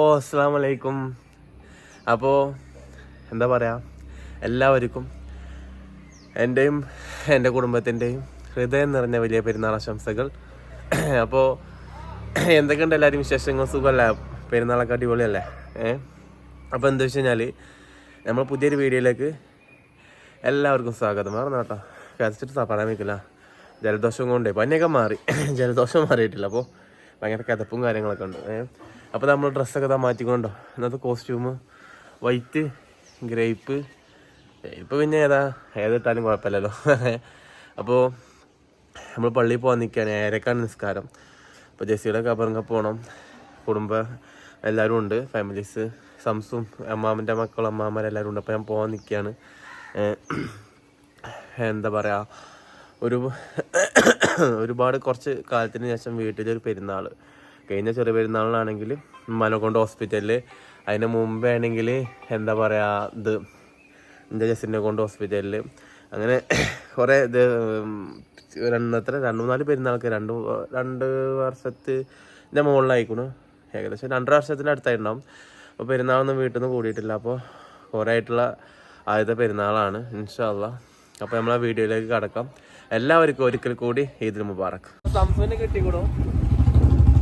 ഓ അസ്സാം വലൈക്കും അപ്പോൾ എന്താ പറയുക എല്ലാവർക്കും എന്റെയും എന്റെ കുടുംബത്തിന്റെയും ഹൃദയം നിറഞ്ഞ വലിയ പെരുന്നാൾ ആശംസകൾ. അപ്പോൾ എന്തൊക്കെയുണ്ട് എല്ലാവരും വിശേഷങ്ങൾ? സുഖമല്ല? പെരുന്നാളൊക്കെ അടിപൊളിയല്ലേ? ഏ? അപ്പോൾ എന്താ വെച്ച് കഴിഞ്ഞാൽ നമ്മൾ പുതിയൊരു വീഡിയോയിലേക്ക് എല്ലാവർക്കും സ്വാഗതം. വേറെ കേട്ടോ. കരച്ചിട്ട് പറയാൻ വയ്ക്കില്ല. ജലദോഷം കൊണ്ടേ പനിയൊക്കെ മാറി. ജലദോഷം മാറിയിട്ടില്ല. അപ്പോൾ ഭയങ്കര കിതപ്പും കാര്യങ്ങളൊക്കെ ഉണ്ട്. ഏ? അപ്പോൾ നമ്മൾ ഡ്രസ്സൊക്കെ താ മാറ്റിക്കൊണ്ടോ? ഇന്നത്തെ കോസ്റ്റ്യൂം വൈറ്റ് ഗ്രേപ്പ് ഇപ്പോൾ പിന്നെ ഏതാ? ഏതിട്ടാലും കുഴപ്പമില്ലല്ലോ. അപ്പോൾ നമ്മൾ പള്ളിയിൽ പോകാൻ നിൽക്കുകയാണ് ഏരക്കാണ് നിസ്കാരം. അപ്പോൾ ജെസ്സിയുടെ കബറിങ്ങ പോകണം കുടുംബ എല്ലാവരും ഉണ്ട്. ഫാമിലീസ് സംസും അമ്മാമന്റെ മക്കളും അമ്മാമരെല്ലാവരും ഉണ്ട്. അപ്പോൾ ഞാൻ പോകാൻ നിൽക്കുകയാണ് എന്താ പറയുക ഒരു ഒരുപാട് കുറച്ച് കാലത്തിന് ശേഷം വീട്ടിലൊരു പെരുന്നാൾ കഴിഞ്ഞ ചെറിയ പെരുന്നാളിനാണെങ്കിൽ മനക്കൊണ്ട് കൊണ്ട് ഹോസ്പിറ്റലിൽ അതിന് മുമ്പേ ആണെങ്കിൽ എന്താ പറയുക ഇത് എന്റെ ജസ്റ്റിനെ കൊണ്ട് ഹോസ്പിറ്റലിൽ അങ്ങനെ കുറേ ഇത് രണ്ടത്ര രണ്ട് മൂന്നാൽ പെരുന്നാൾക്ക് രണ്ട് രണ്ട് വർഷത്തിന്റെ മുകളിലായിക്കണു ഏകദേശം രണ്ടര വർഷത്തിന്റെ അടുത്തായിട്ടുണ്ടാവും അപ്പോൾ പെരുന്നാളൊന്നും വീട്ടിൽ നിന്ന് കൂടിയിട്ടില്ല. അപ്പോൾ കുറേ ആയിട്ടുള്ള ആദ്യത്തെ പെരുന്നാളാണ് ഇൻഷാല്ല അപ്പോൾ നമ്മൾ ആ വീഡിയോയിലേക്ക് കടക്കാം. എല്ലാവർക്കും ഒരിക്കൽ കൂടി ഈദിൽ മുബാറക്. സംസുവിനെ കിട്ടിക്കൂടും?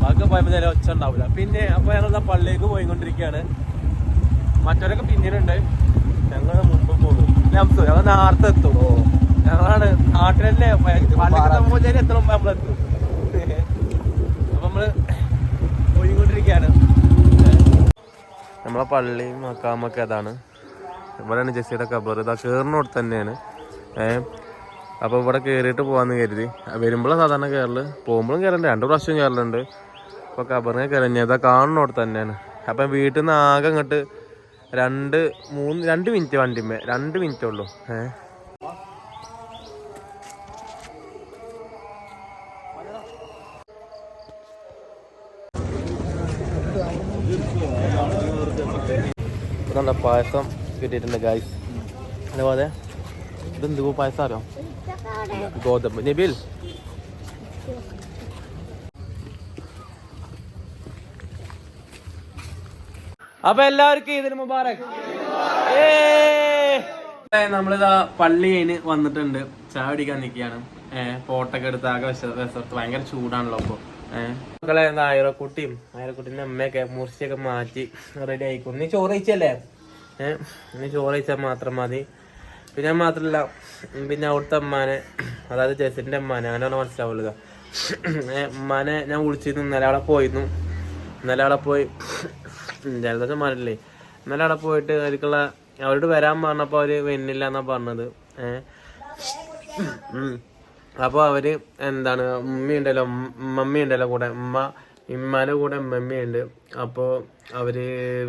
ബാക്കി പോയപ്പോൾ നേരെ ഒച്ച ഉണ്ടാവില്ല പിന്നെ അപ്പോൾ ഞങ്ങൾ പള്ളിയിലേക്ക് പോയിക്കൊണ്ടിരിക്കുകയാണ് മറ്റവരൊക്കെ പിന്നീടുണ്ട്. ഞങ്ങൾ മുമ്പ് പോകും ഞങ്ങൾ നേരത്തെ എത്തും. ഞങ്ങളാണ് നാട്ടിലല്ലേ? പള്ളിക്ക് എത്തണം നമ്മളെത്തും അപ്പൊ നമ്മൾ പോയിക്കൊണ്ടിരിക്കുകയാണ് നമ്മളെ പള്ളിയും മക്കാമൊക്കെ അതാണ്. ഇവിടെയാണ് ജെസ്സിയുടെ കബർ ഇതാ കയറിനോട് തന്നെയാണ്. ഏഹ് അപ്പോൾ ഇവിടെ കയറിയിട്ട് പോകാമെന്ന് കരുതി. വരുമ്പോഴാണ് സാധാരണ കയറൽ പോകുമ്പോഴും കയറലുണ്ട് രണ്ട് പ്രാവശ്യം കയറലുണ്ട് അപ്പോൾ കബറിനെ കയറി. ഇതാ കാണുന്നോട് തന്നെയാണ്. അപ്പം വീട്ടിൽ നിന്ന് ആകെ അങ്ങോട്ട് രണ്ട് മൂന്ന് രണ്ട് മിനിറ്റ് വണ്ടിമേ രണ്ട് മിനിറ്റ് ഉള്ളൂ. ഏഹ് നല്ല പായസം കിട്ടിയിട്ടുണ്ട് ഗായ്സ് അതേപോലെ ഇതെന്ത് പായസം അറിയാം? ഗോതമ്പ്. നബിൽ? അപ്പൊ എല്ലാവർക്കും ഇതിന് മുബാറക്! നമ്മളിതാ പള്ളി കഴിഞ്ഞ് വന്നിട്ടുണ്ട്. ചായ പിടിക്കാൻ നിൽക്കുകയാണ്. ഏഹ് ഫോട്ടോക്കെ എടുത്ത് ആകെ വിശ- ഭയങ്കര ചൂടാണല്ലോ അപ്പോൾ മക്കളെ എന്താ ആയിരക്കുട്ടിയും ആയിരക്കുട്ടിന്റെ അമ്മയൊക്കെ മുറിച്ചൊക്കെ മാറ്റി റെഡി ആയിക്കും നീ ചോറ് ഏഹ് നീ ചോറ് മാത്രം മതി. പിന്നെ മാത്രല്ല പിന്നെ അവിടുത്തെ അമ്മാനെ അതായത് ജസിന്റെ അമ്മാനെ അങ്ങനെ മനസ്സിലാവുള്ളൂ ഉമ്മാനെ ഞാൻ വിളിച്ചിരുന്നു. ഇന്നലെ അവിടെ പോയിരുന്നു. ഇന്നലെ അവിടെ പോയി ജലദോഷം മാറില്ലേ ഇന്നലെ അവിടെ പോയിട്ട് അവർക്കുള്ള അവരോട് വരാൻ പറഞ്ഞപ്പോൾ അവർ വരുന്നില്ല എന്നാ പറഞ്ഞത്. അപ്പോൾ അവർ എന്താണ് ഉമ്മി ഉണ്ടല്ലോ മമ്മി ഉണ്ടല്ലോ കൂടെ ഉമ്മ ഇമ്മാന്റെ കൂടെ ഉമ്മമ്മയുണ്ട് അപ്പോൾ അവർ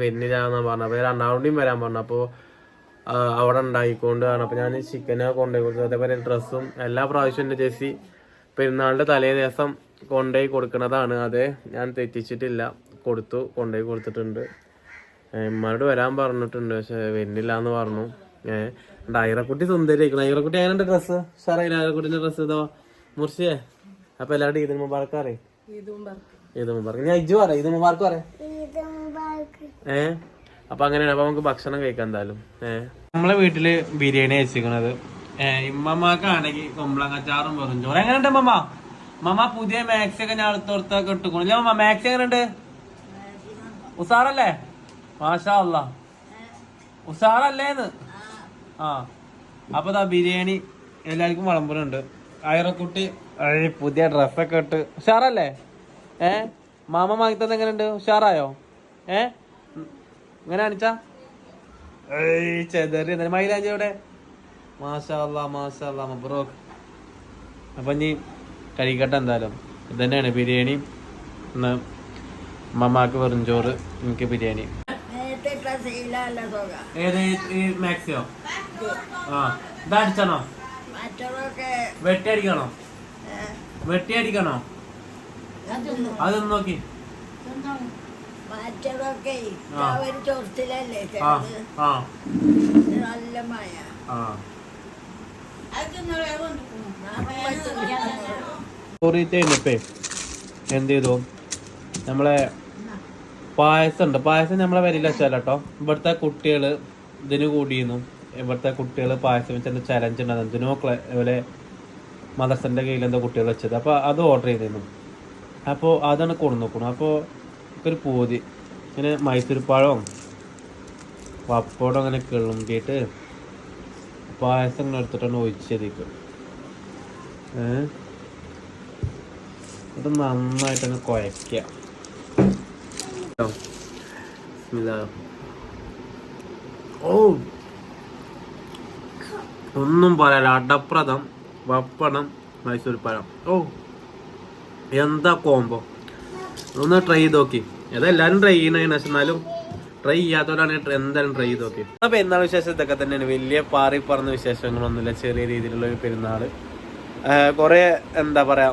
വരുന്നില്ല എന്നാ പറഞ്ഞു അപ്പോൾ രണ്ടാമതും വരാൻ പറഞ്ഞു. അപ്പോൾ അവിടെ ഉണ്ടായിക്കൊണ്ട് അപ്പോൾ ഞാൻ ചിക്കനെ കൊണ്ടുപോയി കൊടുത്തു. അതേപോലെ ഡ്രസ്സും എല്ലാ പ്രാവശ്യവും എന്റെ ചേച്ചി പെരുന്നാളിന്റെ തലേ ദിവസം കൊണ്ടുപോയി കൊടുക്കുന്നതാണ്. അതെ ഞാൻ തെറ്റിച്ചിട്ടില്ല. കൊടുത്തു കൊണ്ടുപോയി കൊടുത്തിട്ടുണ്ട്. ഇമ്മാരോട് വരാൻ പറഞ്ഞിട്ടുണ്ട് പക്ഷെ വരുന്നില്ല എന്ന് പറഞ്ഞു ഏഹ് ഐറക്കുട്ടി സുന്ദരിക്കണം ഐറക്കുട്ടി അങ്ങനെ ഡ്രസ്സ്? സാറേ ഐറക്കുട്ടിന്റെ ഡ്രസ്സ് ഇതോ? മുർഷിയെ അപ്പൊ എല്ലാവരും ഈദ് മുബാർക്ക് അറിയാം ഈദ് മുബാർക്ക് ഞാൻ ഇജു പറയാം ഈദ് മുബാർക്ക് പറയാം. ഏ അപ്പൊ അങ്ങനെയാണ്. അപ്പൊ നമുക്ക് ഭക്ഷണം കഴിക്കാം എന്തായാലും. ഏ. നമ്മളെ വീട്ടിൽ ബിരിയാണി വെച്ചിരിക്കണത് ഏഹ് ഇമ്മമാക്കാണെങ്കിൽ കച്ചാറും വെറും ചോറ്. എങ്ങനെയുണ്ട് മമ്മ മമ്മ പുതിയ മാക്സി ഒക്കെ ഞാൻ അടുത്തോർത്തൊക്കെ ഇട്ടുക്കണില്ല മമ്മ മാക്സി എങ്ങനെയുണ്ട്? ഉസാറല്ലേ? മാഷാ ഉസാറല്ലേന്ന്? ആ. അപ്പൊ ദാ ബിരിയാണി എല്ലാവർക്കും വിളമ്പുന്നുണ്ട്. അയറക്കുട്ടി അയ് പുതിയ ഡ്രസ്സൊക്കെ ഇട്ട്. ഉഷാറല്ലേ? ഏ? മാമ വാങ്ങിത്തത് എങ്ങനെയുണ്ട്? ഉഷാറായോ? ഏ? ഇങ്ങനെ കാണിച്ചാ? ഏയ് ചെതറി. എന്നാലും മൈലാഞ്ചി എവിടെ മാഷാ അല്ലാ മാഷാ അല്ലാ മബ്രോക്ക് അപ്പൊ ഇനി കഴിക്കട്ടെ എന്തായാലും. ഇത് തന്നെയാണ് ബിരിയാണി മമ്മാക്ക് വെറും ചോറ് എനിക്ക് ബിരിയാണി. ഏത് ഈ മാക്സിയോ ആ ഇതടിച്ചണോ വെട്ടി അടിക്കണോ വെട്ടി അടിക്കണോ അതൊന്ന്. നോക്കി. മറ്റവരൊക്കെ ആ. ഒരു ചൊറിച്ചിലല്ലേ ആ ചെറുത് ആ നല്ല മഴ. ആ. നാപ്പത്തൊന്ന് ചോറിട്ടേപ്പേ എന്ത് ചെയ്തു? നമ്മളെ പായസം ഉണ്ട് പായസം നമ്മളെ വരില്ല വെച്ചാൽ കേട്ടോ ഇവിടുത്തെ കുട്ടികൾ ഇതിന് കൂടിയിരുന്നു. ഇവിടുത്തെ കുട്ടികൾ പായസം വെച്ചിട്ട് ചലഞ്ച് ഉണ്ടായിരുന്നു ഇതിനോ അതുപോലെ മദർസന്റെ കയ്യിൽ എന്തോ കുട്ടികൾ വെച്ചത്. അപ്പോൾ അത് ഓർഡർ ചെയ്തിരുന്നു. അപ്പോൾ അതാണ് കൊണ്ടു നോക്കണം അപ്പോൾ ഒരു പൂതി. ഇങ്ങനെ മൈസൂർ പഴവും പപ്പടം അങ്ങനെ കിളുമ്പിയിട്ട് പായസം ഇങ്ങനെ എടുത്തിട്ടാണ് ഒഴിച്ചതിക്ക് ഏഹ് അത് നന്നായിട്ടങ്ങ് കുഴയ്ക്കുക. ഓ. ഒന്നും പറയാല അടപ്രഥം പപ്പടം മൈസൂർ പഴം. ഓ. എന്താ കോംബോ? ഒന്ന് ട്രൈ ചെയ്ത് നോക്കി അതെല്ലാരും ട്രൈ ചെയ്യണ എന്നാലും ട്രൈ ചെയ്യാത്തവരാണ് എന്തായാലും ട്രൈ ചെയ്ത് നോക്കി അപ്പൊ പെരുന്നാൾ വിശേഷം ഇതൊക്കെ തന്നെയാണ്. വലിയ പാറി പറഞ്ഞ വിശേഷങ്ങളൊന്നുമില്ല. ചെറിയ രീതിയിലുള്ള ഒരു പെരുന്നാൾ കൊറേ എന്താ പറയാ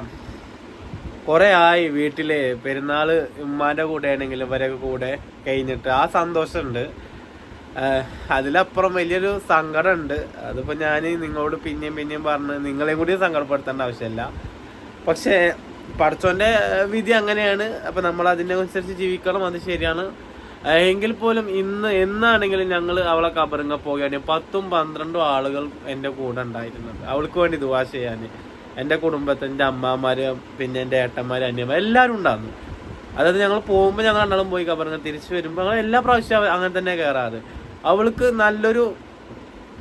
കുറെ ആയി വീട്ടിൽ പെരുന്നാൾ ഉമ്മാന്റെ കൂടെ ആണെങ്കിലും ഇവരൊക്കെ കൂടെ കഴിഞ്ഞിട്ട്. ആ സന്തോഷമുണ്ട് അതിലപ്പുറം വലിയൊരു സങ്കടമുണ്ട് അതിപ്പോ ഞാൻ നിങ്ങളോട് പിന്നെയും പിന്നെയും പറഞ്ഞ് നിങ്ങളെയും കൂടി സങ്കടപ്പെടുത്തേണ്ട ആവശ്യമില്ല പക്ഷേ പഠിച്ചോന്റെ വിധി അങ്ങനെയാണ്. അപ്പൊ നമ്മൾ അതിനനുസരിച്ച് ജീവിക്കണം അത് ശരിയാണ്. എങ്കിൽ പോലും ഇന്ന് എന്നാണെങ്കിലും ഞങ്ങൾ അവളെ കബറിങ്ങ പോകുകയാണെങ്കിൽ പത്തും പന്ത്രണ്ടും ആളുകൾ എന്റെ കൂടെ ഉണ്ടായിരുന്നുണ്ട്. അവൾക്ക് വേണ്ടി ദുവാ ചെയ്യാൻ എന്റെ കുടുംബത്തിൽ എന്റെ അമ്മമാര് പിന്നെ എന്റെ ഏട്ടന്മാർ അന്യന്മാർ എല്ലാവരും ഉണ്ടായിരുന്നു. അതായത് ഞങ്ങൾ പോകുമ്പോൾ ഞങ്ങൾ രണ്ടാളും പോയി കബറങ്ങൾ തിരിച്ചു വരുമ്പോൾ ഞങ്ങൾ എല്ലാ പ്രാവശ്യവും അങ്ങനെ തന്നെ കയറാറ് അവൾക്ക് നല്ലൊരു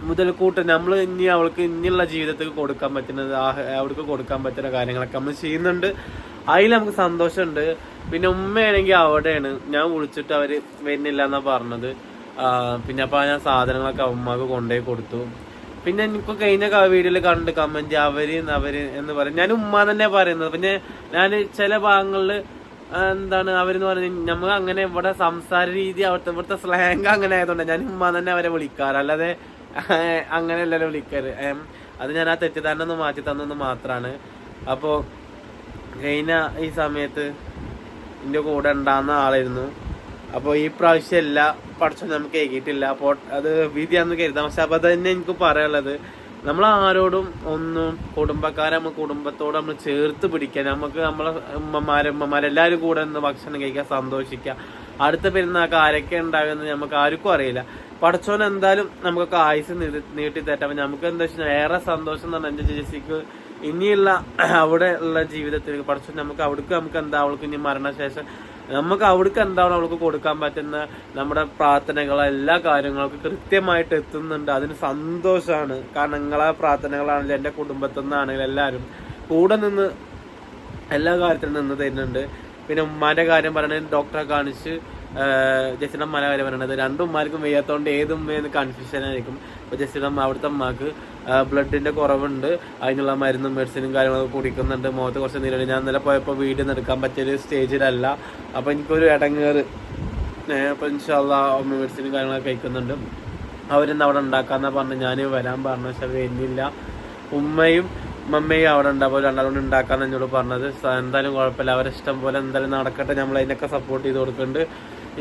മുതൽക്കൂട്ട് നമ്മൾ ഇനി അവൾക്ക് ഇനിയുള്ള ജീവിതത്തിൽ കൊടുക്കാൻ പറ്റുന്നത് അവൾക്ക് കൊടുക്കാൻ പറ്റുന്ന കാര്യങ്ങളൊക്കെ നമ്മൾ ചെയ്യുന്നുണ്ട്. അതിൽ നമുക്ക് സന്തോഷമുണ്ട്. പിന്നെ ഉമ്മയാണെങ്കിൽ അവിടെയാണ്. ഞാൻ വിളിച്ചിട്ട് അവർ വരുന്നില്ല എന്നാണ് പറഞ്ഞത് പിന്നെ അപ്പം ഞാൻ സാധനങ്ങളൊക്കെ ഉമ്മക്ക് കൊണ്ടുപോയി കൊടുത്തു. പിന്നെ എനിക്ക് കഴിഞ്ഞ വീഡിയോയിൽ കണ്ട് കമന്റ് അവർ അവർ എന്ന് പറയും. ഞാൻ ഉമ്മ തന്നെ പറയുന്നത്. പിന്നെ ഞാൻ ചില ഭാഗങ്ങളിൽ എന്താണ് അവരെന്ന് പറഞ്ഞ നമ്മൾ അങ്ങനെ ഇവിടെ സംസാര രീതി അവിടുത്തെ ഇവിടുത്തെ സ്ലാങ് അങ്ങനെ ആയതുകൊണ്ട് ഞാൻ ഉമ്മ തന്നെ അവരെ വിളിക്കാറ്. അല്ലാതെ അങ്ങനെയല്ലല്ലോ വിളിക്കാറ് അത് ഞാൻ ആ തെറ്റിദ്ധാരണ ഒന്ന് മാറ്റി തന്നെന്ന് മാത്രാണ്. അപ്പോ കഴിഞ്ഞ ഈ സമയത്ത് എന്റെ കൂടെ ഉണ്ടാകുന്ന ആളായിരുന്നു. അപ്പോൾ ഈ പ്രാവശ്യം എല്ലാ പഠിച്ചോ നമുക്ക് ഏകിയിട്ടില്ല. അപ്പോൾ അത് വിധിയാന്ന് കരുതാം. പക്ഷെ അപ്പോൾ തന്നെ എനിക്ക് പറയാനുള്ളത്. നമ്മൾ ആരോടും ഒന്നും കുടുംബക്കാരെ നമ്മൾ കുടുംബത്തോട് നമ്മൾ ചേർത്ത് പിടിക്കുക നമുക്ക് നമ്മളെ ഉമ്മമാരെ ഉമ്മമാരെ എല്ലാവരും കൂടെ ഒന്ന് ഭക്ഷണം കഴിക്കാൻ സന്തോഷിക്കുക. അടുത്ത പെരുന്നാൾക്ക് ആരൊക്കെ ഉണ്ടാകുമെന്ന് നമുക്ക് ആർക്കും അറിയില്ല. പഠിച്ചോൻ എന്തായാലും നമുക്കൊക്കെ ആയുസ് നീട്ടി- തരാം നമുക്ക് എന്താ വെച്ചാൽ ഏറെ സന്തോഷം എന്ന് പറഞ്ഞാൽ എന്റെ ജെസിക്ക് ഇനിയുള്ള അവിടെ ഉള്ള ജീവിതത്തിൽ പടച്ചോൻ നമുക്ക് അവിടേക്ക് നമുക്ക് എന്താ അവൾക്ക് ഇനി മരണശേഷം നമുക്ക് അവിടേക്ക് എന്താണ് അവൾക്ക് കൊടുക്കാൻ പറ്റുന്ന നമ്മുടെ പ്രാർത്ഥനകൾ എല്ലാ കാര്യങ്ങളൊക്കെ കൃത്യമായിട്ട് എത്തുന്നുണ്ട്. അതിന് സന്തോഷമാണ് കാരണം നിങ്ങളെ പ്രാർത്ഥനകളാണെങ്കിലും എന്റെ കുടുംബത്തിൽ നിന്നാണെങ്കിലും എല്ലാവരും കൂടെ നിന്ന് എല്ലാ കാര്യത്തിലും നിന്ന് തരുന്നുണ്ട്. പിന്നെ ഉമ്മാന്റെ കാര്യം പറയണെങ്കിൽ ഡോക്ടറെ കാണിച്ച് ജസ്റ്റിന്റെ അമ്മ വരെ പറയണത് രണ്ടും ഉമ്മമാർക്കും വയ്യാത്തോണ്ട് ഏത് ഉമ്മയെന്ന് കൺഫ്യൂഷൻ ആയിരിക്കും. അപ്പൊ ജസ്റ്റിന്റെ അമ്മ അവിടുത്തെ അമ്മയ്ക്ക് ബ്ലഡിന്റെ കുറവുണ്ട്. അതിനുള്ള മരുന്നും മെഡിസിനും കാര്യങ്ങളൊക്കെ കുടിക്കുന്നുണ്ട്. മുഖത്ത് കുറച്ച് നീരുണ്ട്. ഞാൻ ഇന്നലെ പോയപ്പോൾ നിന്ന് എടുക്കാൻ പറ്റിയൊരു സ്റ്റേജിലല്ല അപ്പൊ എനിക്കൊരു ഇടങ്ങേറ് അപ്പോൾ അപ്പൊ ഇൻഷാല്ല മെഡിസിനും കാര്യങ്ങളൊക്കെ കഴിക്കുന്നുണ്ട്. അവരിന്ന് അവിടെ ഉണ്ടാക്കാന്നാ പറഞ്ഞു ഞാൻ വരാൻ പറഞ്ഞു. പക്ഷെ അവർ വരുന്നില്ല. ഉമ്മയും മമ്മയും അവിടെ ഉണ്ട്. അപ്പോൾ രണ്ടാളും ഉണ്ടാക്കാന്ന് എന്നോട് പറഞ്ഞത്. എന്തായാലും കുഴപ്പമില്ല. അവരെ ഇഷ്ടം പോലെ എന്തായാലും നടക്കട്ടെ. നമ്മൾ അതിനൊക്കെ സപ്പോർട്ട് ചെയ്ത് കൊടുക്കുന്നുണ്ട്.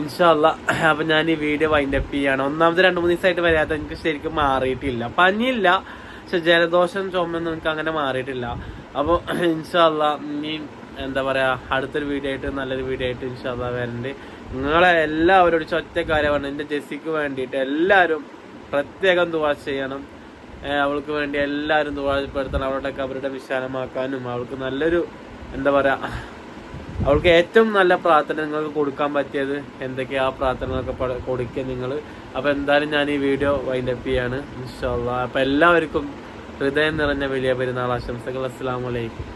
ഇൻഷാല്ല അപ്പൊ ഞാൻ ഈ വീഡിയോ വൈൻഡ് അപ്പ് ചെയ്യാണ്. ഒന്നാമത് രണ്ട് മൂന്ന് ദിവസമായിട്ട് വരാത്ത എനിക്ക് ശരിക്കും മാറിയിട്ടില്ല. പനിയില്ല പക്ഷെ ജലദോഷം ചുമന്നും എനിക്ക് അങ്ങനെ മാറിയിട്ടില്ല. അപ്പോൾ ഇൻഷാല്ല ഇനി എന്താ പറയാ അടുത്തൊരു വീഡിയോ ആയിട്ട് നല്ലൊരു വീഡിയോ ആയിട്ട് ഇൻഷാല്ല വരണ്ട്. നിങ്ങളെ എല്ലാവരോടും ഒറ്റ കാര്യമാണ്. എന്റെ ജെസ്സിക്ക് വേണ്ടിയിട്ട് എല്ലാവരും പ്രത്യേകം ദുവാ ചെയ്യണം. അവൾക്ക് വേണ്ടി എല്ലാവരും ദുവാപ്പെടുത്തണം അവളുടെ കബറുടെ വിശാലമാക്കാനും അവൾക്ക് നല്ലൊരു എന്താ പറയാ അവൾക്ക് ഏറ്റവും നല്ല പ്രാർത്ഥന നിങ്ങൾക്ക് കൊടുക്കാൻ പറ്റിയത് എന്തൊക്കെയാ? ആ പ്രാർത്ഥനകളൊക്കെ കൊടുക്കുക നിങ്ങൾ അപ്പോൾ എന്തായാലും ഞാൻ ഈ വീഡിയോ വൈൻഡപ്പ് ചെയ്യാണ്. ഇൻഷാല്ല അപ്പോൾ എല്ലാവർക്കും ഹൃദയം നിറഞ്ഞ വലിയ പെരുന്നാൾ ആശംസകൾ. അസ്സാം അലൈക്കും.